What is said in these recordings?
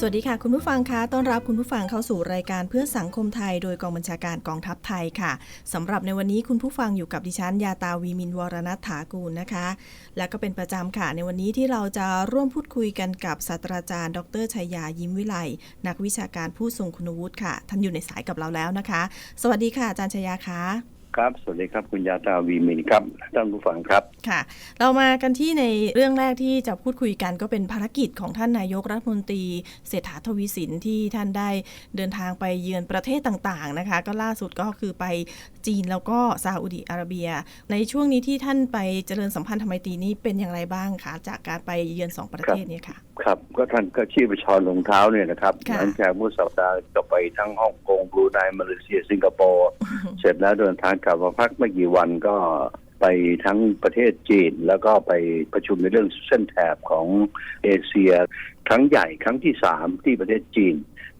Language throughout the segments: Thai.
สวัสดีค่ะ คุณผู้ฟังคะต้อนรับคุณผู้ฟังเข้าสู่รายการเพื่อสังคมไทย โดยกองบัญชาการกองทัพไทยค่ะสำหรับในวันนี้คุณผู้ฟังอยู่กับดิฉันยาตาวีมินวรณัฐถากูลนะคะ และก็เป็นประจำค่ะในวันนี้ที่เราจะร่วมพูดคุยกันกับศาสตราจารย์ ดรชัยยายิ้มวิไลนักวิชาการผู้ทรงคุณวุฒิค่ะท่านอยู่ในสายกับเราแล้วนะคะ สวัสดีค่ะอาจารย์ชัยยาคะ ครับ สวัสดีครับคุณยาตาวีมินครับท่านผู้ฟังครับค่ะ เรามากันที่ในเรื่องแรกที่จะพูดคุยกันก็เป็นภารกิจของท่านนายกรัฐมนตรีเศรษฐาทวีสินที่ท่านได้เดินทางไปเยือนประเทศต่างๆนะคะ ก็ล่าสุดก็คือไปจีนแล้วก็ซาอุดิอาระเบีย ในช่วงนี้ที่ท่านไปเจริญสัมพันธไมตรีนี้เป็นอย่างไรบ้างคะจากการไปเยือนสองประเทศนี้ค่ะ ครับก็ท่านก็ชี้ประชรลงเท้าเนี่ยนะครับค่ะ หลังจากเมื่อสัปดาห์ก็ไปทั้งฮ่องกงบรูไนมาเลเซียสิงคโปร์เสร็จแล้วเดินทางกลับมาพักไม่กี่วันก็ไปทั้งประเทศจีน แล้วก็ไปประชุมในเรื่องเส้นแถบของเอเชีย ครั้งใหญ่ครั้งที่สามที่ประเทศจีน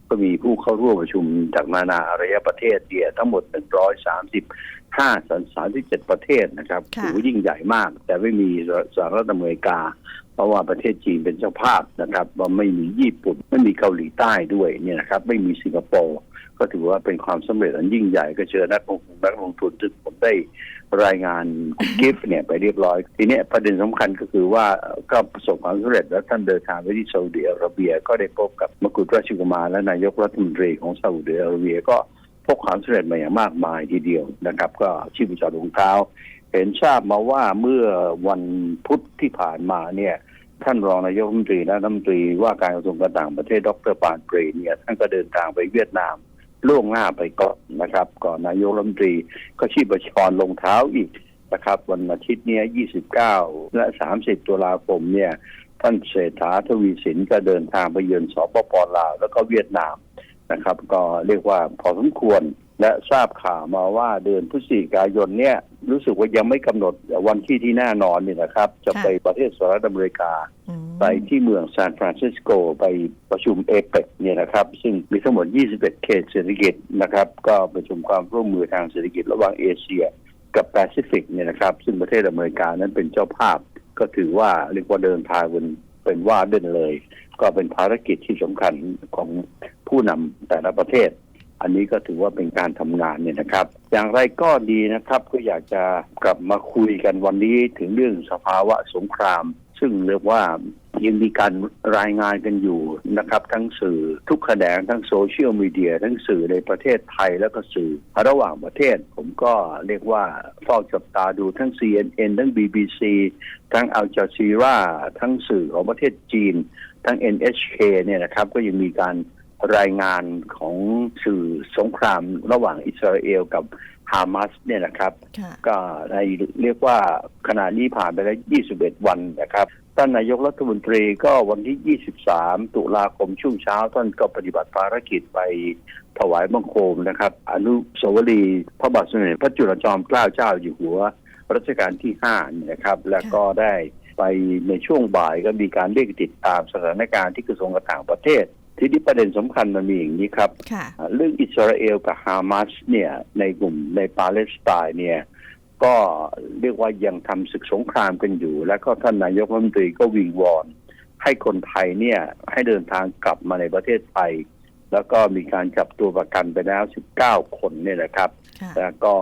ก็มีผู้เข้าร่วมประชุมจากนานาอารยประเทศเดียทั้งหมด 135สัน37 ประเทศนะครับค่ะ ถือว่ายิ่งใหญ่มาก แต่ไม่มีสหรัฐอเมริกาเพ ราะว่าประเทศจีนเป็นเจ้าภาพนะครับ ว่าไม่มีญี่ปุ่นไม่มีเกาหลีใต้ด้วยเนี่ยนะครับไม่มีสิงคโปร์ก็ถือว่าเป็นความสำเร็จอันยิ่งใหญ่ก็เชิญนักลงทุนนักลงทุนซึ่งผมได้รายงานกิฟต์เนี่ยไปเรียบร้อย ทีนี้ประเด็นสำคัญก็คือว่าก็ประสบความสำเร็จแล้วท่านเดินทางไปที่ซาอุดิอาระเบีย ก็ได้พบกับมกุฎราชกุมารและนายกรัฐมนตรีของซาอุดิอาระเบียก็พบความสำเร็จมาอย่างมากมายทีเดียวนะครับ ก็ชีพจรรองเท้า เห็นทราบมาว่าเมื่อวันพุธที่ผ่านมาเนี่ย ท่านรองนายกรัฐมนตรีและรัฐมนตรีว่าการกระทรวงการต่างประเทศดรปานเปรเนี่ยท่านก็เดินทางไปเวียดนามล่วงหน้าไปก่อนนะครับ ก่อนนายกรัฐมนตรีก็ชีพจรลงเท้าอีกนะครับ วันอาทิตย์เนี้ย29 และ 30 ตุลาคมเนี่ยท่านเศรษฐาทวีสินก็เดินทางไปเยือนสปปลาวแล้วก็เวียดนามนะครับ ก็เรียกว่าพอสมควร และทราบข่าวมาว่าเดือนพฤศจิกายนเนี่ย รู้สึกว่ายังไม่กำหนดวันที่ที่แน่นอนเนี่ยนะครับ จะไปประเทศสหรัฐอเมริกาอืมไปที่เมืองซานฟรานซิสโกไปประชุมเอเปกเนี่ยนะครับ ซึ่งมีทั้งหมด 21 เขตเศรษฐกิจนะครับ ก็ประชุมความร่วมมือทางเศรษฐกิจระหว่างเอเชีย กับแปซิฟิกเนี่ยนะครับ ซึ่งประเทศอเมริกานั้นเป็นเจ้าภาพ ก็ถือว่าเรียกว่าเดินทางเป็นเป็นว่าเดินเลย ก็เป็นภารกิจที่สำคัญของผู้นำแต่ละประเทศ อันนี้ก็ถือว่าเป็นการทำงานเนี่ยนะครับ อย่างไรก็ดีนะครับก็อยากจะกลับมาคุยกันวันนี้ถึงเรื่องสภาวะสงคราม ซึ่งเรียกว่ายังมีการรายงานกันอยู่นะครับ ทั้งสื่อทุกแขนงทั้งโซเชียลมีเดีย ทั้งสื่อในประเทศไทยแล้วก็สื่อระหว่างประเทศ ผมก็เรียกว่าเฝ้าจับตาดูทั้ง CNN ทั้ง BBC ทั้งอัลจ z ซีราทั้งสื่อของประเทศจีน ทั้ง NHK เนี่ยนะครับ ก็ยังมีการ รายงานของสื่อสงครามระหว่างอิสราเอลกับฮามาสเนี่ยนะครับค่ะก็ในเรียกว่าขณะนี้ผ่านไปแล้ว 21 วันนะครับท่านนายกรัฐมนตรีก็วันที่ 23 ตุลาคมช่วงเช้า ท่านก็ปฏิบัติภารกิจไปถวายบังคมนะครับ อนุสาวรีย์พระบาทสมเด็จพระจุลจอมเกล้าเจ้าอยู่หัวรัชกาลที่5เนี่ยนะครับ แล้วก็ได้ไปในช่วงบ่ายก็มีการเรียกติดตามสถานการณ์ที่กระทรวงการต่างประเทศ ทีนี้ประเด็นสำคัญมันมีอย่างนี้ครับค่ะเรื่องอิสราเอลกับฮามาสเนี่ยในกลุ่มในปาเลสไตน์เนี่ยก็เรียกว่ายังทำศึกสงครามกันอยู่ แล้วก็ท่านนายกรัฐมนตรีก็วิงวอน ให้คนไทยเนี่ยให้เดินทางกลับมาในประเทศไทย แล้วก็มีการจับตัวประกันไปแล้ว 19 คนเนี่ยนะครับค่ะแล้วก็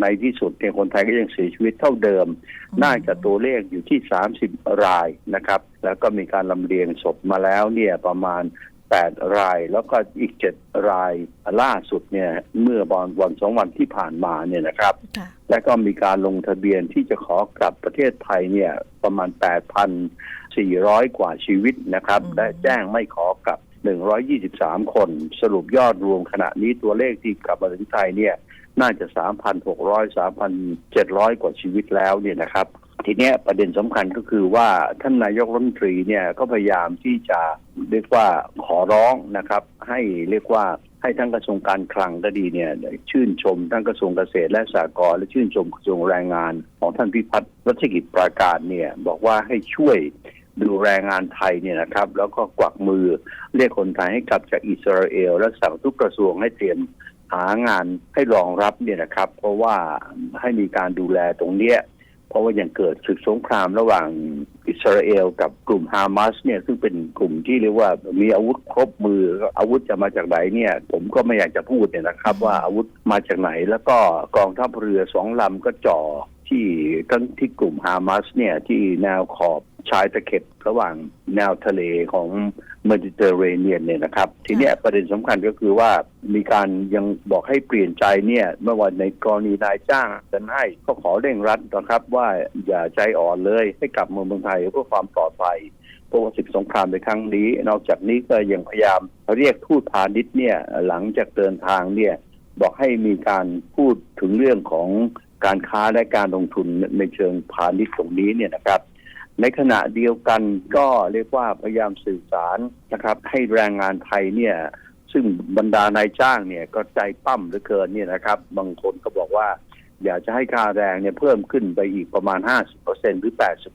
ในที่สุดเนี่ยคนไทยก็ยังเสียชีวิตเท่าเดิม น่าจะตัวเลขอยู่ที่ 30 รายนะครับ แล้วก็มีการลำเลียงศพมาแล้วเนี่ยประมาณ 8 ราย แล้วก็อีก 7 รายล่าสุดเนี่ย เมื่อวันวันสองวันที่ผ่านมาเนี่ยนะครับค่ะและก็มีการลงทะเบียนที่จะขอกลับประเทศไทยเนี่ยประมาณ 8,400 กว่าชีวิตนะครับอืมและแจ้งไม่ขอกลับ 123 คน สรุปยอดรวมขณะนี้ตัวเลขที่กลับมาถึงไทยเนี่ย น่าจะ 3,600 3,700 กว่าชีวิตแล้วเนี่ยนะครับ ทีเนี้ยประเด็นสำคัญก็คือว่าท่านนายกรัฐมนตรีเนี่ยก็พยายามที่จะเรียกว่าขอร้องนะครับ ให้เรียกว่าให้ทั้งกระทรวงการคลังก็ดีเนี่ยชื่นชมทั้งกระทรวงเกษตรและสหกรณ์และชื่นชมกระทรวงแรงงานของท่านพิพัฒน์รัชกิจปราการเนี่ยบอกว่าให้ช่วยดูแรงงานไทยเนี่ยนะครับ แล้วก็กวักมือเรียกคนไทยให้กลับจากอิสราเอล และสั่งทุกกระทรวงให้เตรียมหางานให้รองรับเนี่ยนะครับ เพราะว่าให้มีการดูแลตรงเนี้ย เพราะว่ายังเกิดศึกสงครามระหว่างอิสราเอลกับกลุ่มฮามาสเนี่ยซึ่งเป็นกลุ่มที่เรียกว่ามีอาวุธครบมืออาวุธจะมาจากไหนเนี่ย ผมก็ไม่อยากจะพูดเนี่ยนะครับ ว่าอาวุธมาจากไหน แล้วก็กองทัพเรือสองลำก็จ่อที่ทั้งที่กลุ่มฮามาสเนี่ยที่แนวขอบ ชายตะเข็บระหว่างแนวทะเลของเมดิเตอร์เรเนียนเนี่ยนะครับ ทีเนี้ยประเด็นสำคัญก็คือว่ามีการยังบอกให้เปลี่ยนใจเนี่ยเมื่อวันในกรณีนายจ้างจะให้ก็ขอเร่งรัดนะครับ ว่าอย่าใจอ่อนเลยให้กลับมาเมืองไทยเพื่อความปลอดภัยเพราะว่าศึกสงครามในครั้งนี้ นอกจากนี้ก็ยังพยายามเรียกทูตพาณิชย์เนี่ยหลังจากเดินทางเนี่ยบอกให้มีการพูดถึงเรื่องของการค้าและการลงทุนในเชิงพาณิชย์ตรงนี้เนี่ยนะครับ ในขณะเดียวกันก็เรียกว่าพยายามสื่อสารนะครับ ให้แรงงานไทยเนี่ยซึ่งบรรดานายจ้างเนี่ยก็ใจปั้มเหลือเกินเนี่ยนะครับ บางคนก็บอกว่า อยากจะให้ค่าแรงเนี่ยเพิ่มขึ้นไปอีกประมาณ 50%หรือ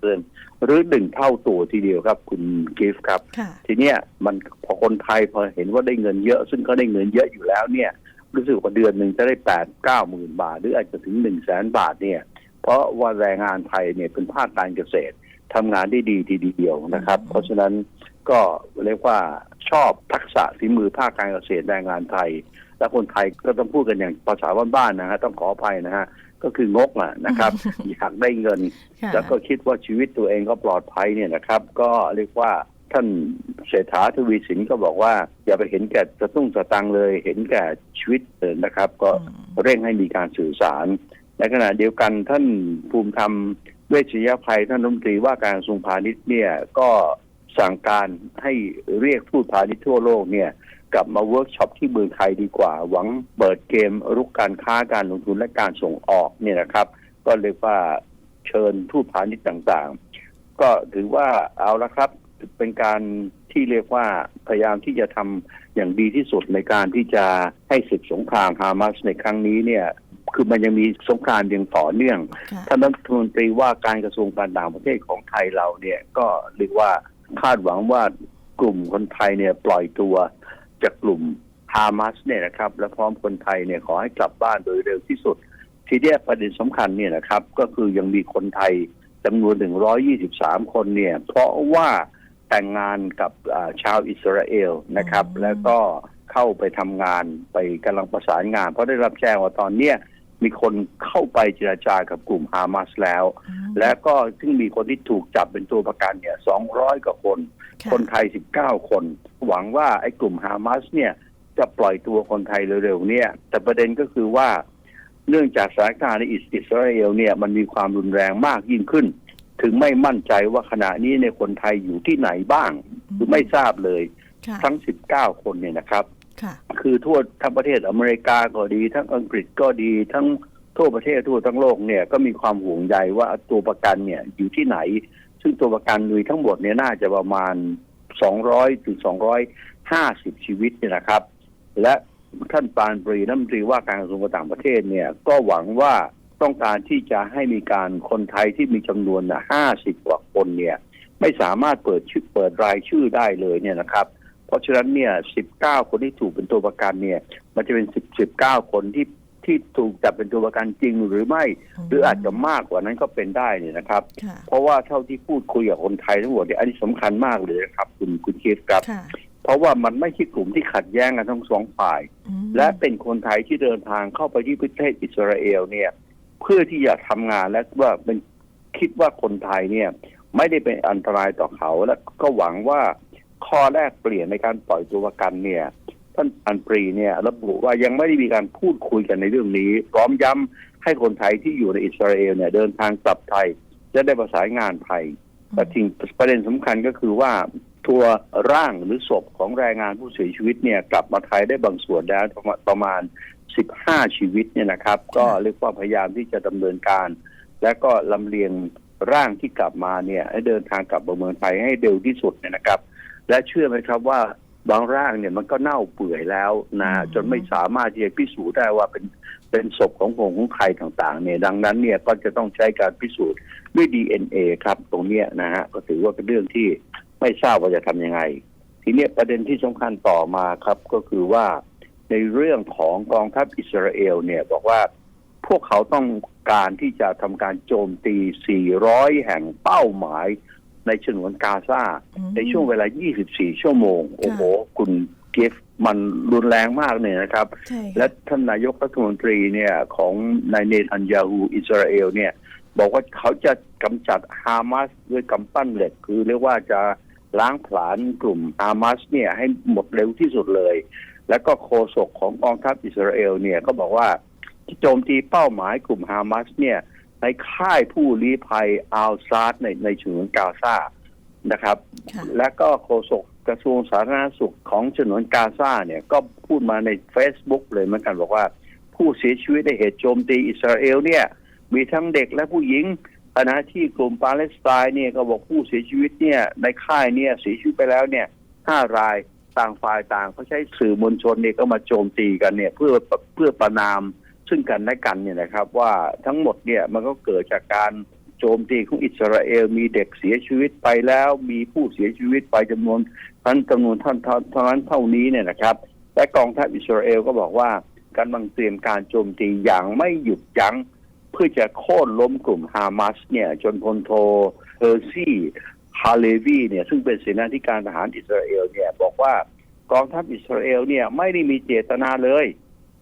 80%หรือหนึ่งเท่าตัวทีเดียวครับ คุณกิฟต์ครับค่ะทีเนี้ยมันพอคนไทยพอเห็นว่าได้เงินเยอะ ซึ่งเขาได้เงินเยอะอยู่แล้วเนี่ยรู้สึกว่าเดือนหนึ่งจะได้แปดเก้าหมื่นบาท หรืออาจจะถึงหนึ่งแสนบาทเนี่ย เพราะว่าแรงงานไทยเนี่ยเป็นภาคการเกษตร ทำงานได้ดีทีเดียวนะครับ เพราะฉะนั้นก็เรียกว่าชอบทักษะฝีมือภาคการเกษตรแรงงานไทย และคนไทยก็ต้องพูดกันอย่างภาษาบ้านๆนะฮะต้องขออภัยนะฮะก็คืองกอะนะครับ อยากได้เงินค่ะแล้วก็คิดว่าชีวิตตัวเองก็ปลอดภัยเนี่ยนะครับ ก็เรียกว่าท่านเศรษฐาทวีสินก็บอกว่า อย่าไปเห็นแก่สตุ้งสตังค์เลย เห็นแก่ชีวิตเลยนะครับ ก็อืมเร่งให้มีการสื่อสาร ในขณะเดียวกันท่านภูมิธรรม เวชยภัยท่านรัฐมนตรีว่าการกระทรวงพาณิชย์เนี่ยก็สั่งการให้เรียกทูตพาณิชย์ทั่วโลกเนี่ยกลับมาเวิร์กช็อปที่เมืองไทยดีกว่า หวังเปิดเกมรุกการค้าการลงทุนและการส่งออกเนี่ยนะครับ ก็เรียกว่าเชิญทูตพาณิชย์ต่างๆ ก็ถือว่าเอาละครับเป็นการที่เรียกว่าพยายามที่จะทำอย่างดีที่สุดในการที่จะให้ศึกสงครามฮามาสในครั้งนี้เนี่ย คือมันยังมีสงครามยังต่อเนื่องค่ะท่านรัฐมนตรีว่าการกระทรวงการต่างประเทศของไทยเราเนี่ยก็เรียกว่าคาดหวังว่ากลุ่มคนไทยเนี่ยปล่อยตัวจากกลุ่มฮามาสเนี่ยนะครับ และพร้อมคนไทยเนี่ยขอให้กลับบ้านโดยเร็วที่สุด ทีเนี้ยประเด็นสำคัญเนี่ยนะครับ ก็คือยังมีคนไทยจำนวน123คนเนี่ย เพราะว่าแต่งงานกับอ่าชาวอิสราเอลนะครับอืมแล้วก็เข้าไปทำงานไปกำลังประสานงาน เพราะได้รับแจ้งว่าตอนเนี้ย มีคนเข้าไปเจราจากับกลุ่มฮามาสแล้วอืมและก็ซึ่งมีคนที่ถูกจับเป็นตัวประกันเนี่ย200กว่าคนค่ะคนไทย19คน หวังว่าไอ้กลุ่มฮามาสเนี่ยจะปล่อยตัวคนไทยเร็วๆเนี่ย แต่ประเด็นก็คือว่า เนื่องจากสถานการณ์ในอิสอิสราเอลเนี่ยมันมีความรุนแรงมากยิ่งขึ้น ถึงไม่มั่นใจว่าขณะนี้ในยคนไทยอยู่ที่ไหนบ้าง คือไม่ทราบเลยค่ะทั้ง 19 คนเนี่ยนะครับ คือทั่วทั้งประเทศอเมริกาก็ดี ทั้งอังกฤษก็ดีทั้งทั่วประเทศทั่วทั้งโลกเนี่ยก็มีความห่วงใยว่าตัวประกันเนี่ยอยู่ที่ไหน ซึ่งตัวประกันมีทั้งหมดเนี่ยน่าจะประมาณ 200ถึง250 ชีวิตเนี่ยนะครับ และท่านปานปรีน้ำตรีว่าการกระทรวงต่างประเทศเนี่ยก็หวังว่าต้องการที่จะให้มีการคนไทยที่มีจำนวนน่ะ50 กว่าคนเนี่ยไม่สามารถเปิดชื่อเปิดรายชื่อได้เลยเนี่ยนะครับ ราะฉะนั้นเนี่ย 19 คนที่ถูกเป็นตัวประกันเนี่ย มันจะเป็น 10 19 คนที่ที่ถูกจับเป็นตัวประกันจริงหรือไม่ หรืออาจจะมากกว่านั้นก็เป็นได้เนี่ยนะครับค่ะเพราะว่าเท่าที่พูดคุยกับคนไทยทั้งหมดเนี่ยอันนี้สำคัญมากเลยนะครับ คุณคุณคิดครับค่ะเพราะว่ามันไม่ใช่กลุ่มที่ขัดแย้งกันทั้งสองฝ่ายอืมและเป็นคนไทยที่เดินทางเข้าไปที่ประเทศอิสราเอลเนี่ย เพื่อที่จะทำงานและว่าเป็นคิดว่าคนไทยเนี่ย ไม่ได้เป็นอันตรายต่อเขาและก็หวังว่า ข้อแรกเปลี่ยนในการปล่อยตัวประกันเนี่ยท่านอันปรีเนี่ยระบุว่ายังไม่ได้มีการพูดคุยกันในเรื่องนี้ พร้อมย้ำให้คนไทยที่อยู่ในอิสราเอลเนี่ยเดินทางกลับไทยจะได้ประสานงานไทยแต่ทิ้งประเด็นสำคัญก็คือว่าตัวร่างหรือศพของแรงงานผู้เสียชีวิตเนี่ยกลับมาไทยได้บางส่วนแล้วประมาณประมาณ15 ชีวิตเนี่ยนะครับ ก็เรียกว่าพยายามที่จะดำเนินการ และก็ลำเลียงร่างที่กลับมาเนี่ยให้เดินทางกลับมาเมืองไทยให้เร็วที่สุดเนี่ยนะครับ และเชื่อไหมครับว่าบางร่างเนี่ยมันก็เน่าเปื่อยแล้วนะอืมจนไม่สามารถที่จะพิสูจน์ได้ว่าเป็นเป็นศพของผงของใครต่างๆ เนี่ย ดังนั้นเนี่ยก็จะต้องใช้การพิสูจน์ด้วย DNA ครับ ตรงเนี้ยนะฮะก็ถือว่าเป็นเรื่องที่ไม่ทราบว่าจะทำยังไง ทีเนี้ยประเด็นที่สำคัญต่อมาครับก็คือว่าในเรื่องของกองทัพอิสราเอลเนี่ยบอกว่าพวกเขาต้องการที่จะทำการโจมตี 400 แห่งเป้าหมาย ในฉนวนกาซาอืมในช่วงเวลา 24 ชั่วโมง โอ้โห คุณเกฟมันรุนแรงมากเนี่ยนะครับใช่ค่ะและท่านนายกรัฐมนตรีเนี่ยของนายเนทันยาฮูอิสราเอลเนี่ย บอกว่าเขาจะกำจัดฮามาสด้วยกำปั้นเหล็ก คือเรียกว่าจะล้างผลาญกลุ่มฮามาสเนี่ยให้หมดเร็วที่สุดเลย แล้วก็โฆษกของกองทัพอิสราเอลเนี่ยก็บอกว่าที่โจมตีเป้าหมายกลุ่มฮามาสเนี่ย ในค่ายผู้ลี้ภัยอัลซาดในในฉนวนกาซานะครับค่ะและก็โฆษกกระทรวงสาธารณสุขของฉนวนกาซาเนี่ยก็พูดมาใน Facebook เลยเหมือนกันบอกว่า ผู้เสียชีวิตในเหตุโจมตีอิสราเอลเนี่ย มีทั้งเด็กและผู้หญิงขณะที่กลุ่มปาเลสไตน์เนี่ยก็บอกผู้เสียชีวิตเนี่ยในค่ายเนี่ยเสียชีวิตไปแล้วเนี่ยห้ารายต่างฝ่ายต่างเขาใช้สื่อมวลชนเนี่ยก็มาโจมตีกันเนี่ย เพื่อเพื่อประนาม ซึ่งกันและกันเนี่ยนะครับ ว่าทั้งหมดเนี่ยมันก็เกิดจากการโจมตีของอิสราเอลมีเด็กเสียชีวิตไปแล้วมีผู้เสียชีวิตไปจำนวนทั้นจำนวนท่านเท่านั้นเท่านี้เนี่ยนะครับและกองทัพอิสราเอลก็บอกว่ากำลังเตรียมการโจมตีอย่างไม่หยุดยั้ง เพื่อจะโค่นล้มกลุ่มฮามาสเนี่ย จนพลโทเฮอร์ซี่ฮาเลวีเนี่ย ซึ่งเป็นเสนาธิการทหารอิสราเอลเนี่ย บอกว่ากองทัพอิสราเอลเนี่ยไม่ได้มีเจตนาเลย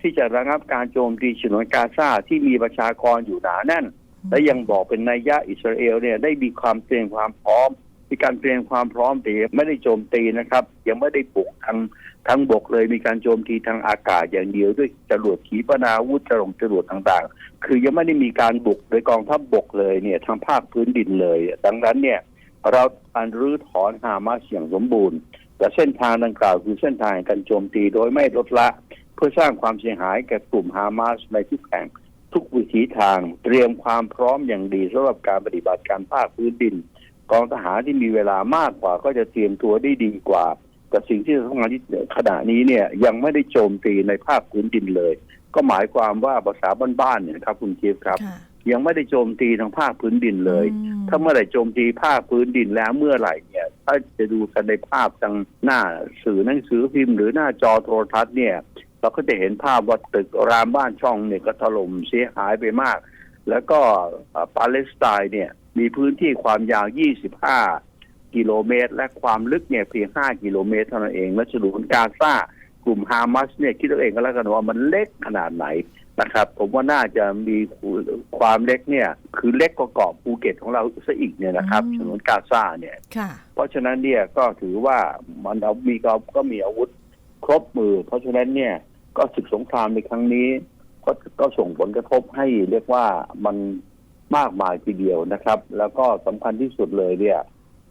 ที่จะระงับการโจมตีฉนวนกาซาที่มีประชากรอยู่หนาแน่น และยังบอกเป็นนัยยะอิสราเอลเนี่ยได้มีความเตรียมความพร้อมมีการเตรียมความพร้อมแต่ยังไม่ได้โจมตีนะครับ ยังไม่ได้บุกทางทางบกเลยมีการโจมตีทางอากาศอย่างเดียวด้วยจรวดขีปนาวุธจรวดจรวดต่างๆ คือยังไม่ได้มีการบุกโดยกองทัพบบกเลยเนี่ยทางภาคพื้นดินเลย ดังนั้นเนี่ยเราการรื้อถอนฮามาสอย่างสมบูรณ์ แต่เส้นทางดังกล่าวคือเส้นทางการโจมตีโดยไม่ลดละเพื่อสร้างความเสียหายแก่กลุ่มฮามาสในทุกแห่งทุกวิถีทางเตรียมความพร้อมอย่างดีสำหรับการปฏิบัติการภาคพื้นดิน กองทหารที่มีเวลามากกว่าก็จะเตรียมตัวได้ดีกว่า แต่สิ่งที่สำคัญที่ขณะนี้เนี่ยยังไม่ได้โจมตีในภาคพื้นดินเลย ก็หมายความว่าภาษาบ้านๆเนี่ยนะครับคุณเจฟครับค่ะยังไม่ได้โจมตีทางภาคพื้นดินเลยอืมถ้าเมื่อไหร่โจมตีภาคพื้นดินแล้วเมื่อไหร่เนี่ย ถ้าจะดูกันในภาพทางหน้าสื่อหนังสือพิมพ์หรือหน้าจอโทรทัศน์เนี่ย เราก็จะเห็นภาพว่าตึกรามบ้านช่องเนี่ยก็ถล่มเสียหายไปมาก แล้วก็เอ่อปาเลสไตน์เนี่ยมีพื้นที่ความยาว 25 กิโลเมตร และความลึกเนี่ยเพียง 5 กิโลเมตรเท่านั้นเอง และฉนวนกาซากลุ่มฮามาสเนี่ยคิดเอาเองก็แล้วกันว่ามันเล็กขนาดไหนนะครับ ผมว่าน่าจะมีความเล็กเนี่ย คือเล็กกว่าเกาะภูเก็ตของเราซะอีกเนี่ยนะครับอืมฉนวนกาซาเนี่ยค่ะเพราะฉะนั้นเนี่ยก็ถือว่ามันเอามีก็ก็มีอาวุธครบมือ เพราะฉะนั้นเนี่ย ก็ศึกสงครามในครั้งนี้ ก็ก็ส่งผลกระทบให้เรียกว่ามันมากมายทีเดียวนะครับ แล้วก็สำคัญที่สุดเลยเนี่ย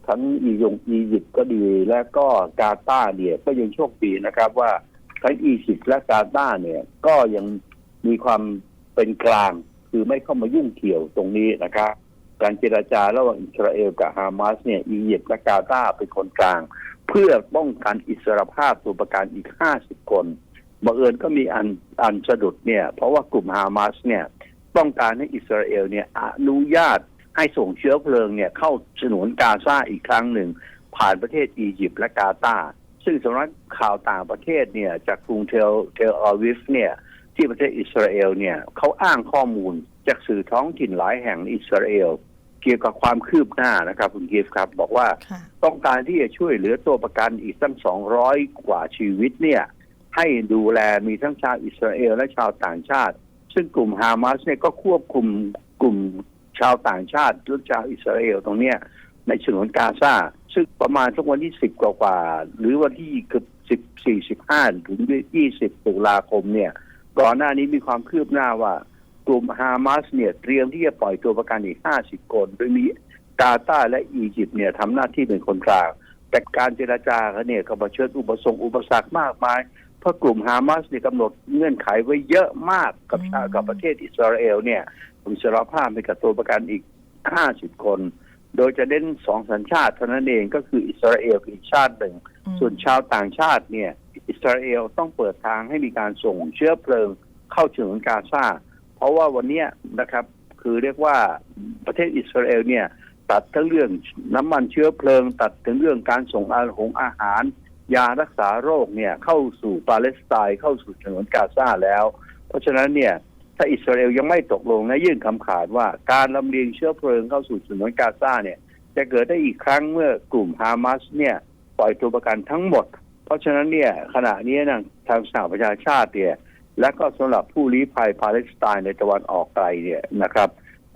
ทั้งอียงอียิปต์ก็ดีและก็กาตาร์เนี่ยก็ยังโชคดีนะครับ ว่าทั้งอียิปต์และกาตาร์เนี่ยก็ยังมีความเป็นกลางคือไม่เข้ามายุ่งเกี่ยวตรงนี้นะครับการเจราจาระหว่างอิสราเอลกับฮามาสเนี่ยอียิปต์และกาตาร์เป็นคนกลาง เพื่อป้องกันอิสรภาพตัวประกันอีก 50 คน บังเอิญก็มีอันอันสะดุดเนี่ย เพราะว่ากลุ่มฮามาสเนี่ยต้องการให้อิสราเอลเนี่ยอนุญาตให้ส่งเชื้อเพลิงเนี่ยเข้าฉนวนกาซาอีกครั้งหนึ่ง ผ่านประเทศอียิปต์และกาตาร์ซึ่งสำนักข่าวต่างประเทศเนี่ยจากกรุงเทลเทลอาวิฟเนี่ยที่ประเทศอิสราเอลเนี่ยเขาอ้างข้อมูลจากสื่อท้องถิ่นหลายแห่งในอิสราเอลเกี่ยวกับความคืบหน้านะครับคุณกีฟครับ บอกว่าค่ะต้องการที่จะช่วยเหลือตัวประกันอีกตั้ง200กว่าชีวิตเนี่ย ให้ดูแลมีทั้งชาวอิสราเอลและชาวต่างชาติ ซึ่งกลุ่มฮามาสเนี่ยก็ควบคุมกลุ่มชาวต่างชาติและชาวอิสราเอลตรงเนี้ยในฉนวนกาซาซึ่งประมาณสักวันที่10กว่ากว่า หรือวันที่เกือบ10 45ถึง20ตุลาคมเนี่ยก่อนหน้านี้มีความคืบหน้าว่ากลุ่มฮามาสเนี่ยเตรียมที่จะปล่อยตัวประกันอีก50คน โดยมีกาตาและอียิปต์เนี่ยทำหน้าที่เป็นคนกลางแต่การเจราจาเขาเนี่ยก็มาเชิญอุปสงค์อุปสรรคมากมาย เพราะกลุ่มฮามาสเนี่ยกำหนดเงื่อนไขไว้เยอะมากกับชาอืมกับประเทศอิสราเอลเนี่ยมีสารภาพให้กับตัวประกันอีก 50 คน โดยจะเน้นสองสัญชาติเท่านั้นเองก็คืออิสราเอลกับอีกชาติหนึ่งอืมส่วนชาวต่างชาติเนี่ยอิสราเอลต้องเปิดทางให้มีการส่งเชื้อเพลิงเข้าฉนวนกาซาเพราะว่าวันเนี้ยนะครับคือเรียกว่าประเทศอิสราเอลเนี่ยตัดทั้งเรื่องน้ำมันเชื้อเพลิง ตัดถึงเรื่องการส่งอาหงอาหาร ยารักษาโรคเนี่ยเข้าสู่ปาเลสไตน์เข้าสู่ฉนวนกาซาแล้ว เพราะฉะนั้นเนี่ยถ้าอิสราเอลยังไม่ตกลงและยื่นคำขาดว่าการลำเลียงเชื้อเพลิงเข้าสู่ฉนวนกาซาเนี่ย จะเกิดได้อีกครั้งเมื่อกลุ่มฮามาสเนี่ยปล่อยตัวประกันทั้งหมด เพราะฉะนั้นเนี่ยขณะนี้นะทางสหประชาชาติเนี่ยและก็สำหรับผู้ลี้ภัยปาเลสไตน์ในตะวันออกไกลเนี่ยนะครับ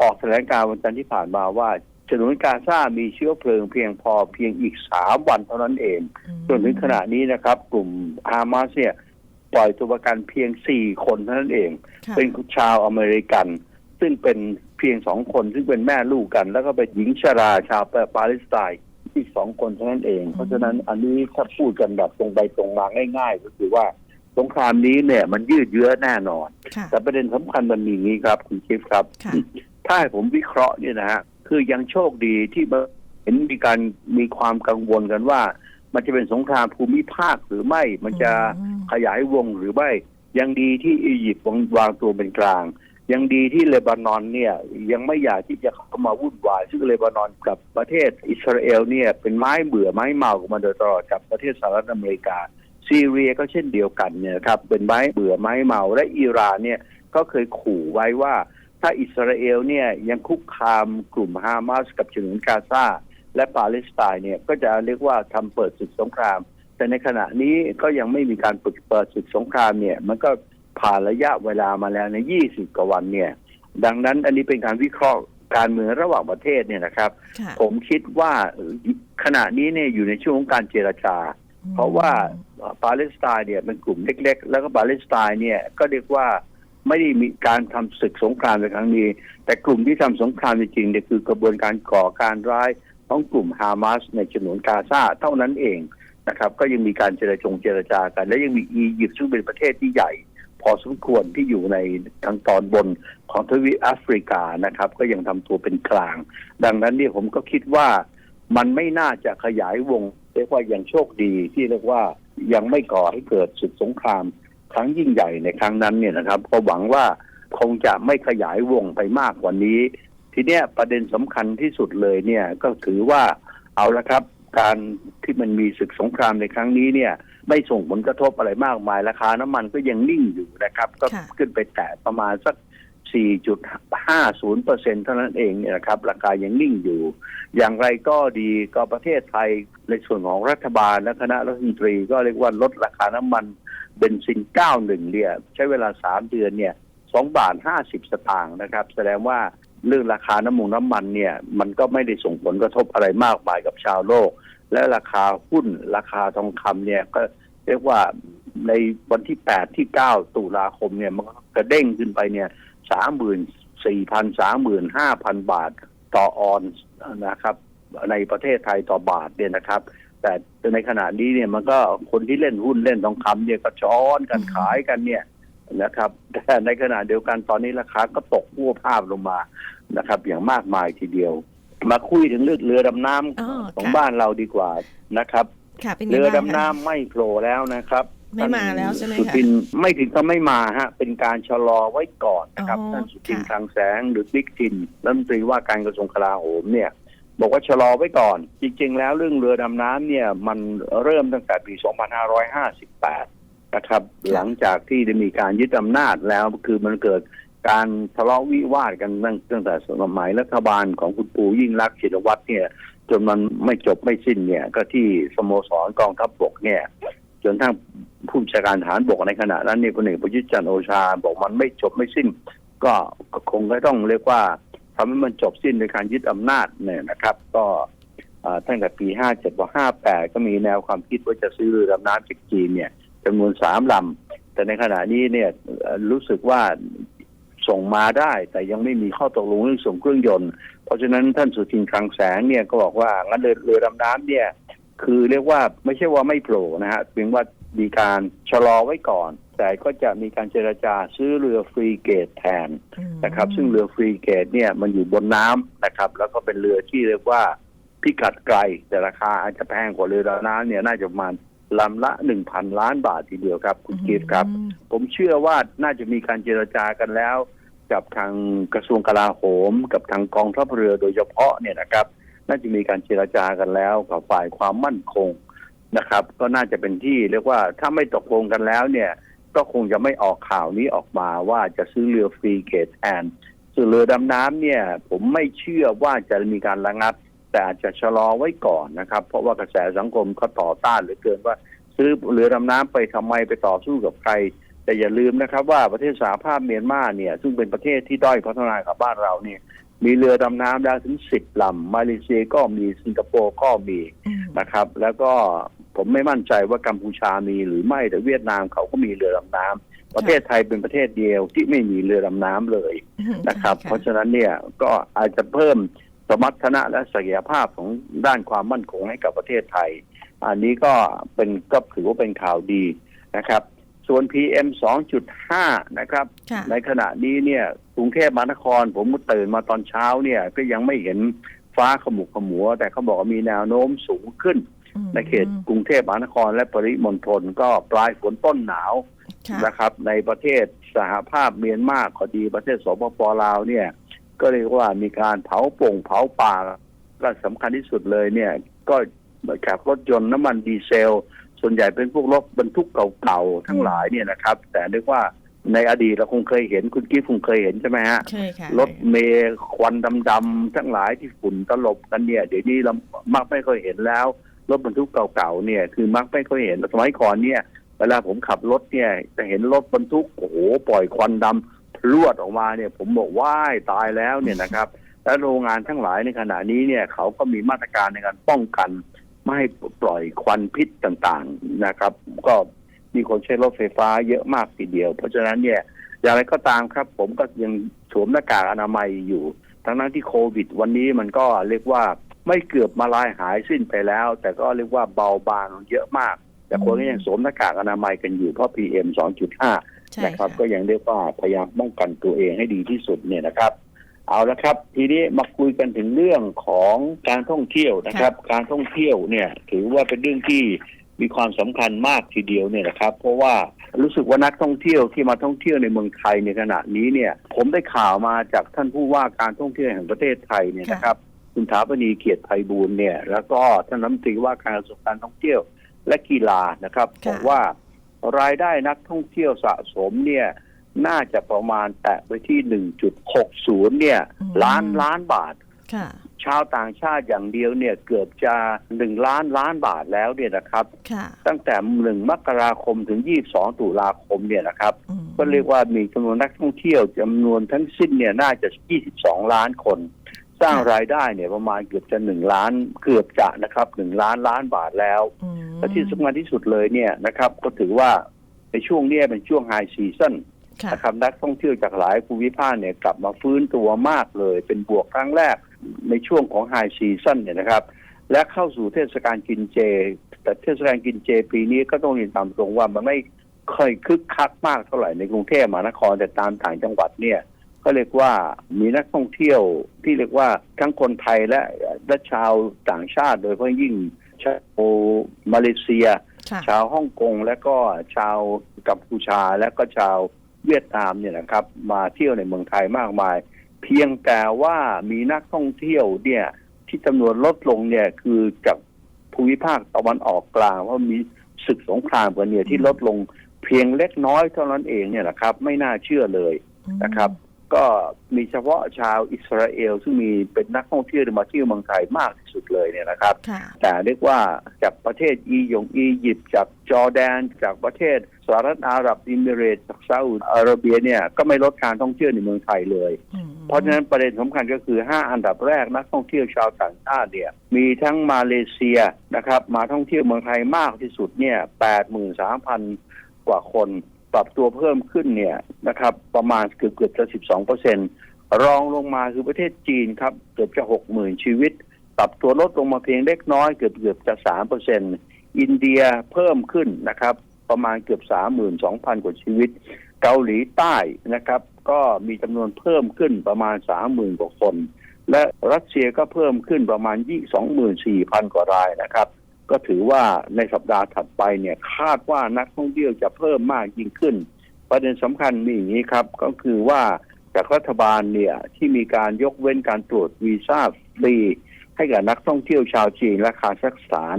ออกแถลงการณ์วันจันทร์ที่ผ่านมาว่า ฉนวนกาซามีเชื้อเพลิงเพียงพอเพียงอีกสามวันเท่านั้นเองจนถึงขณะนี้นะครับ กลุ่มฮามาสเนี่ยปล่อยตัวประกันเพียงสี่คนเท่านั้นเองค่ะเป็นชาวอเมริกัน ซึ่งเป็นเพียงสองคนซึ่งเป็นแม่ลูกกัน แล้วก็เป็นหญิงชราชาวปาเลสไตน์ที่สองคนเท่านั้นเอง เพราะฉะนั้นอันนี้ถ้าพูดกันแบบตรงไปตรงมาง่าย ๆ ก็คือว่าสงครามนี้เนี่ยมันยืดเยื้อแน่นอนค่ะแต่ประเด็นสำคัญมันมีอย่างนี้ครับ คุณชิฟครับค่ะถ้าให้ผมวิเคราะห์เนี่ยนะฮะ คือยังโชคดีที่เห็นมีการมีความกังวลกันว่า มันจะเป็นสงครามภูมิภาคหรือไม่ มันจะอืมขยายวงหรือไม่ ยังดีที่อียิปต์วางวางตัวเป็นกลาง ยังดีที่เลบานอนเนี่ย ยังไม่อยากที่จะเข้ามาวุ่นวาย ซึ่งเลบานอนกับประเทศอิสราเอลเนี่ยเป็นไม้เบื่อไม้เมากันมาโดยตลอดกับประเทศสหรัฐอเมริกา ซีเรียก็เช่นเดียวกันเนี่ยครับเป็นไม้เบื่อไม้เมาและอิหร่านเนี่ยก็เคยขู่ไว้ว่า ถ้าอิสราเอลเนี่ยยังคุกคามกลุ่มฮามาสกับฉนวนกาซาและปาเลสไตน์เนี่ยก็จะเรียกว่าทำเปิดศึกสงคราม แต่ในขณะนี้ก็ยังไม่มีการเปิดเปิดศึกสงครามเนี่ยมันก็ผ่านระยะเวลามาแล้วใน 20 กว่าวันเนี่ย ดังนั้นอันนี้เป็นการวิเคราะห์การเมืองระหว่างประเทศเนี่ยนะครับค่ะผมคิดว่าขณะนี้เนี่ยอยู่ในช่วงของการเจรจา เพราะว่าปาเลสไตน์เนี่ยเป็นกลุ่มเล็ก ๆ แล้วก็ปาเลสไตน์เนี่ยก็เรียกว่า ไม่ได้มีการทำศึกสงครามในครั้งนี้ แต่กลุ่มที่ทำสงครามจริงๆเนี่ยคือกระบวนการก่อการร้ายของกลุ่มฮามาสในฉนวนกาซาเท่านั้นเองนะครับ ก็ยังมีการเจรจงเจรจากัน และยังมีอียิปต์ซึ่งเป็นประเทศที่ใหญ่ พอสมควรที่อยู่ในทางตอนบนของทวีปแอฟริกานะครับ ก็ยังทำตัวเป็นกลาง ดังนั้นเนี่ยผมก็คิดว่ามันไม่น่าจะขยายวง เรียกว่ายังโชคดีที่เรียกว่ายังไม่ก่อให้เกิดศึกสงคราม ครั้งยิ่งใหญ่ในครั้งนั้นเนี่ยนะครับ ก็หวังว่าคงจะไม่ขยายวงไปมากกว่านี้ ทีเนี้ยประเด็นสำคัญที่สุดเลยเนี่ยก็ถือว่าเอาละครับ การที่มันมีศึกสงครามในครั้งนี้เนี่ย ไม่ส่งผลกระทบอะไรมากมายราคาน้ำมันก็ยังนิ่งอยู่นะครับ ก็ค่ะขึ้นไปแตะประมาณสัก 4.50เปอร์เซ็นเท่านั้นเองเนี่ยนะครับ ราคายังนิ่งอยู่ อย่างไรก็ดีก็ประเทศไทยในส่วนของรัฐบาลและคณะรัฐมนตรีก็เรียกว่าลดราคาน้ำมันเบนซิน 91 เนี่ย ใช้เวลา 3 เดือนเนี่ย2บาท 50 สตางค์นะครับ แสดงว่าเรื่องราคาน้ำมันน้ำมันเนี่ย มันก็ไม่ได้ส่งผลกระทบอะไรมากมายกับชาวโลก และราคาหุ้นราคาทองคำเนี่ยก็เรียกว่าในวันที่ 8 ที่ 9 ตุลาคมเนี่ย มันก็กระเด้งขึ้นไปเนี่ย 34,000 35,000บาทต่อออนซ์นะครับ ในประเทศไทยต่อบาทเนี่ยนะครับ แต่ในขณะนี้เนี่ยมันก็คนที่เล่นหุ้นเล่นทองคำเนี่ยก็ช้อนกันขายกันเนี่ยนะครับ แต่ในขณะเดียวกันตอนนี้ราคาก็ตกพัวภาพลงมานะครับ อย่างมากมายทีเดียว มาคุยถึงเรื่องเรือดำน้ำอ๋อของค่ะบ้านเราดีกว่านะครับค่ะเป็นไงเรือบ้างดำคะน้ำไม่โผล่แล้วนะครับ ไม่มาแล้วใช่ไหมคะสุทินไม่ถึงก็ไม่มาฮะ เป็นการชะลอไว้ก่อนนะครับอ๋อท่านสุทินค่ะคลังแสงหรือบิ๊กทินรัฐมนตรีว่าการกระทรวงกลาโหมเนี่ย บอกว่าชะลอไว้ก่อน จริง ๆ แล้วเรื่องเรือดำน้ำเนี่ย มันเริ่มตั้งแต่ปี 2558 นะครับ หลังจากที่ได้มีการยึดอำนาจแล้วคือมันเกิดการทะเลาะวิวาทกันตั้งตั้งแต่สมัยรัฐบาลของคุณปู่ยิ่งรักษณ์ชินวัตรเนี่ยจนมันไม่จบไม่สิ้นเนี่ย ก็ที่สโมสรกองทัพบกเนี่ย จนทั้งผู้บัญชาการทหารบกในขณะนั้นนี่ยพลเอกประยุทธ์จันทร์โอชา บอกมันไม่จบไม่สิ้น ก็คงก็ต้องเรียกว่าทำให้มันจบสิ้นโดยการยึดอำนาจเนี่ยนะครับ ก็ตั้งแต่ปี 57ว่า 58 ก็มีแนวความคิดว่าจะซื้อเรือดำน้ำจากจีนเนี่ยจำนวนสามลำ แต่ในขณะนี้เนี่ยรู้สึกว่าส่งมาได้ แต่ยังไม่มีข้อตกลงเรื่องส่งเครื่องยนต์ เพราะฉะนั้นท่านสุทินคลังแสงเนี่ยก็บอกว่างั้นเรือเรือดำน้ำเนี่ย คือเรียกว่าไม่ใช่ว่าไม่โผล่นะฮะเพียงว่ามีการชะลอไว้ก่อน แต่ก็จะมีการเจรจาซื้อเรือฟรีเกตแทนอืมนะครับ ซึ่งเรือฟรีเกตเนี่ยมันอยู่บนน้ำนะครับ แล้วก็เป็นเรือที่เรียกว่าพิกัดไกลแต่ราคาอาจจะแพงกว่าเรือดำน้ำเนี่ยน่าจะประมาณลำละหนึ่งพันล้านบาททีเดียวครับ คุณกีฟครับอืมผมเชื่อว่าน่าจะมีการเจรจากันแล้ว กับทางกระทรวงกลาโหม กับทางกองทัพเรือโดยเฉพาะเนี่ยนะครับ น่าจะมีการเจรจากันแล้วกับฝ่ายความมั่นคงนะครับ ก็น่าจะเป็นที่เรียกว่าถ้าไม่ตกลงกันแล้วเนี่ย ก็คงจะไม่ออกข่าวนี้ออกมาว่าจะซื้อเรือฟรีเกตแทนส่วนเรือดำน้ำเนี่ย ผมไม่เชื่อว่าจะมีการระงับ แต่อาจจะชะลอไว้ก่อนนะครับ เพราะว่ากระแสสังคมเขาต่อต้านเหลือเกินว่าซื้อเรือดำน้ำไปทำไมไปต่อสู้กับใคร แต่อย่าลืมนะครับ ว่าประเทศสหภาพเมียนมาเนี่ย ซึ่งเป็นประเทศที่ด้อยพัฒนากับบ้านเราเนี่ย มีเรือดำน้ำแล้วถึงสิบลำมาเลเซียก็มีสิงคโปร์ก็มีอืมนะครับ แล้วก็ผมไม่มั่นใจว่ากัมพูชามีหรือไม่แต่เวียดนามเขาก็มีเรือดำน้ำประเทศไทยเป็นประเทศเดียวที่ไม่มีเรือดำน้ำเลยนะครับ เพราะฉะนั้นเนี่ยก็อาจจะเพิ่มสมรรถนะและศักยภาพของด้านความมั่นคงให้กับประเทศไทย อันนี้ก็เป็นก็ถือว่าเป็นข่าวดีนะครับ ส่วน PM 2.5 นะครับค่ะในขณะนี้เนี่ยกรุงเทพมหานคร ผมตื่นมาตอนเช้าเนี่ย ก็ยังไม่เห็นฟ้าขมุกขมัว แต่เขาบอกว่ามีแนวโน้มสูงขึ้นอืมในเขตกรุงเทพมหานครและปริมณฑลก็ปลายฝนต้นหนาวค่ะนะครับ ในประเทศสหภาพเมียนมาก็ดีประเทศสปปลาวเนี่ย ก็เรียกว่ามีการเผาป่งเผาป่าก็สำคัญที่สุดเลยเนี่ย ก็ขับรถยนต์น้ำมันดีเซล ส่วนใหญ่เป็นพวกรถบรรทุกเก่าๆทั้งหลายเนี่ยนะครับ แต่เรียกว่าในอดีตเราคงเคยเห็นคุณกิ๊ฟคงเคยเห็นใช่ไหมฮะใช่ค่ะรถเมล์ควันดำๆทั้งหลายที่ฝุ่นตลบกันเนี่ย เดี๋ยวนี้เรามักไม่ค่อยเห็นแล้วรถบรรทุกเก่าๆเนี่ย คือมักไม่ค่อยเห็นสมัยก่อนเนี่ย เวลาผมขับรถเนี่ยจะเห็นรถบรรทุกโอ้โหปล่อยควันดำพรวดออกมาเนี่ย ผมบอกว้ายตายแล้วเนี่ยนะครับ และโรงงานทั้งหลายในขณะนี้เนี่ยเขาก็มีมาตรการในการป้องกัน ไม่ให้ปล่อยควันพิษต่างๆนะครับ ก็มีคนใช้รถไฟฟ้าเยอะมากทีเดียว เพราะฉะนั้นเนี่ยอย่างไรก็ตามครับ ผมก็ยังสวมหน้ากากอนามัยอยู่ ทั้งนั้นที่โควิด วันนี้มันก็เรียกว่าไม่เกือบมาลายหายสิ้นไปแล้ว แต่ก็เรียกว่าเบาบางเยอะมาก แต่คนก็ยังสวมหน้ากากอนามัยกันอยู่เพราะ PM 2.5ใช่นะครับค่ะก็ยังเรียกว่าพยายามป้องกันตัวเองให้ดีที่สุดเนี่ยนะครับ เอาละครับ ทีนี้มาคุยกันถึงเรื่องของการท่องเที่ยวนะครับ การท่องเที่ยวเนี่ยถือว่าเป็นเรื่องที่มีความสำคัญมากทีเดียวเนี่ยนะครับ เพราะว่ารู้สึกว่านักท่องเที่ยวที่มาท่องเที่ยวในเมืองไทยในขณะนี้เนี่ย ผมได้ข่าวมาจากท่านผู้ว่าการท่องเที่ยวแห่งประเทศไทยเนี่ยนะครับคุณถาปณีเกียรติไพบูลย์เนี่ย แล้วก็ท่านรัฐมนตรีว่าการกระทรวงการท่องเที่ยวและกีฬานะครับค่ะบอกว่ารายได้นักท่องเที่ยวสะสมเนี่ย น่าจะประมาณแตะไปที่1.60เนี่ย ล้านล้านบาทค่ะชาวต่างชาติอย่างเดียวเนี่ยเกือบจะ1ล้านล้านบาทแล้วเนี่ยนะครับค่ะตั้งแต่1มกราคมถึง22ตุลาคมเนี่ยนะครับอืมก็เรียกว่ามีจำนวนนักท่องเที่ยวจำนวนทั้งสิ้นเนี่ยน่าจะ22ล้านคน สร้างรายได้เนี่ยประมาณเกือบจะ1ล้านเกือบจะนะครับ1ล้านล้านบาทแล้วอืมและที่สำคัญที่สุดเลยเนี่ยนะครับ ก็ถือว่าในช่วงเนี้ยเป็นช่วงไฮซีซั่นค่ะ นะครับนักท่องเที่ยวจากหลายภูมิภาคเนี่ยกลับมาฟื้นตัวมากเลย เป็นบวกครั้งแรกในช่วงของไฮซีซั่นเนี่ยนะครับ และเข้าสู่เทศกาลกินเจ แต่เทศกาลกินเจปีนี้ก็ต้องเรียนตามตรงว่ามันไม่ค่อยคึกคักมากเท่าไหร่ในกรุงเทพมหานครแต่ตามต่างจังหวัดเนี่ยก็เรียกว่ามีนักท่องเที่ยวที่เรียกว่าทั้งคนไทยและและชาวต่างชาติ โดยเฉพาะยิ่งชาวมาเลเซีย ชาวฮ่องกงและก็ชาวกัมพูชาและก็ชาว เวียดนามเนี่ยนะครับมาเที่ยวในเมืองไทยมากมาย เพียงแต่ว่ามีนักท่องเที่ยวเนี่ยที่จำนวนลดลงเนี่ยคือจากภูมิภาคตะวันออกกลางว่ามีศึกสงครามกันเนี่ยที่ลดลงเพียงเล็กน้อยเท่านั้นเองเนี่ยนะครับ ไม่น่าเชื่อเลยนะครับ ก็มีเฉพาะชาวอิสราเอล ซึ่งมีเป็นนักท่องเที่ยวที่มาเที่ยวเมืองไทยมากที่สุดเลยเนี่ยนะครับค่ะแต่เรียกว่าจากประเทศอียงอียิปต์จากจอร์แดน จากประเทศสหรัฐอาหรับอิมิเรตส์จากซาอุดิอาระเบียเนี่ยก็ไม่ลดการท่องเที่ยวในเมืองไทยเลยอืมเพราะฉะนั้นประเด็นสำคัญก็คือ 5 อันดับแรกนักท่องเที่ยวชาวต่างชาติเนี่ยมีทั้งมาเลเซียนะครับมาท่องเที่ยวเมืองไทยมากที่สุดเนี่ย 83,000 กว่าคน ปรับตัวเพิ่มขึ้นเนี่ยนะครับ ประมาณเกือบเกือบจะ12เปอร์เซ็นรองลงมาคือประเทศจีนครับ เกือบจะ60,000ชีวิต ปรับตัวลดลงมาเพียงเล็กน้อยเกือบเกือบจะ3เปอร์เซ็นอินเดียเพิ่มขึ้นนะครับ ประมาณเกือบ32,000กว่าชีวิต เกาหลีใต้นะครับ ก็มีจำนวนเพิ่มขึ้นประมาณ30,000กว่าคน และรัสเซียก็เพิ่มขึ้นประมาณยี่24,000กว่ารายนะครับ ก็ถือว่าในสัปดาห์ถัดไปเนี่ยคาดว่านักท่องเที่ยวจะเพิ่มมากยิ่งขึ้น ประเด็นสำคัญมีอย่างนี้ครับ ก็คือว่าจากรัฐบาลเนี่ยที่มีการยกเว้นการตรวจวีซ่าฟรีให้กับนักท่องเที่ยวชาวจีนและคาซัคสถาน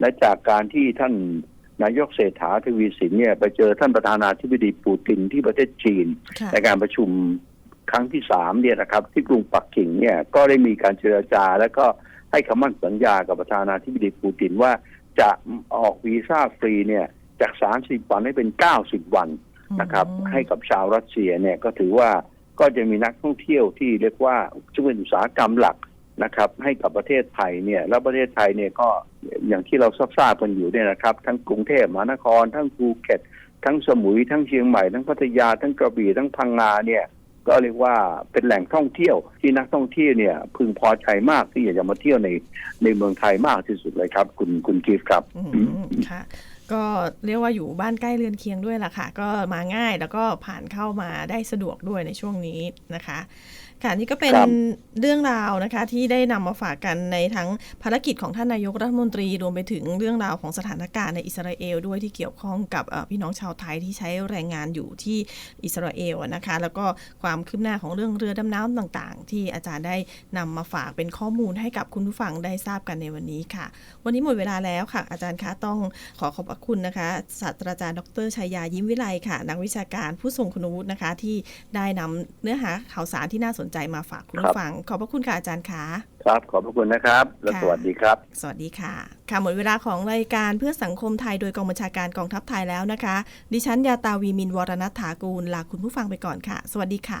และจากการที่ท่านนายกเศรษฐาทวีสินเนี่ยไปเจอท่านประธานาธิบดีปูตินที่ประเทศจีนค่ะในการประชุมครั้งที่สามเนี่ยนะครับ ที่กรุงปักกิ่งเนี่ยก็ได้มีการเจรจา แล้วก็ ให้คำมั่นสัญญากับประธานาธิบดีปูตินว่าจะออกวีซ่าฟรีเนี่ยจาก 30 วันให้เป็น 90 วันนะครับอืมให้กับชาวรัสเซียเนี่ยก็ถือว่าก็จะมีนักท่องเที่ยวที่เรียกว่าจะเป็นอุตสาหกรรมหลักนะครับ ให้กับประเทศไทยเนี่ยแล้วประเทศไทยเนี่ยก็อย่างที่เราทราบๆกันอยู่เนี่ยนะครับ ทั้งกรุงเทพมหานคร ทั้งภูเก็ต ทั้งสมุยทั้งเชียงใหม่ ทั้งพัทยาทั้งกระบี่ทั้งพังงาเนี่ย ก็เรียกว่าเป็นแหล่งท่องเที่ยวที่นักท่องเที่ยวเนี่ย พึงพอใจมากที่อยากจะมาเที่ยวในในเมืองไทยมากที่สุดเลยครับ คุณคุณกีฟครับอืมค่ะก็เรียกว่าอยู่บ้านใกล้เรือนเคียงด้วยล่ะค่ะ ก็มาง่ายแล้วก็ผ่านเข้ามาได้สะดวกด้วยในช่วงนี้นะคะ ค่ะนี่ก็เป็นครับเรื่องราวนะคะ ที่ได้นำมาฝากกันในทั้งภารกิจของท่านนายกรัฐมนตรี รวมไปถึงเรื่องราวของสถานการณ์ในอิสราเอลด้วยที่เกี่ยวข้องกับเอ่อพี่น้องชาวไทยที่ใช้แรงงานอยู่ที่อิสราเอลอะนะคะ แล้วก็ความคืบหน้าของเรื่องเรือดำน้ำต่างๆ ที่อาจารย์ได้นำมาฝากเป็นข้อมูลให้กับคุณผู้ฟังได้ทราบกันในวันนี้ค่ะ วันนี้หมดเวลาแล้วค่ะ อาจารย์คะต้องขอขอบพระคุณนะคะ ศาสตราจารย์ดรชัยยายิ้มวิไลค่ะ นักวิชาการผู้ทรงคุณวุฒินะคะ ที่ได้นำเนื้อหาข่าวสารที่น่าสนใจมาฝากคุณผู้ฟัง ขอบพระคุณค่ะอาจารย์คะครับขอบพระคุณนะครับ และค่ะสวัสดีครับ สวัสดีค่ะ ค่ะหมดเวลาของรายการเพื่อสังคมไทยโดยกองบัญชาการกองทัพไทยแล้วนะคะ ดิฉันยาตาวีมินวรณัฐถากูลลาคุณผู้ฟังไปก่อนค่ะ สวัสดีค่ะ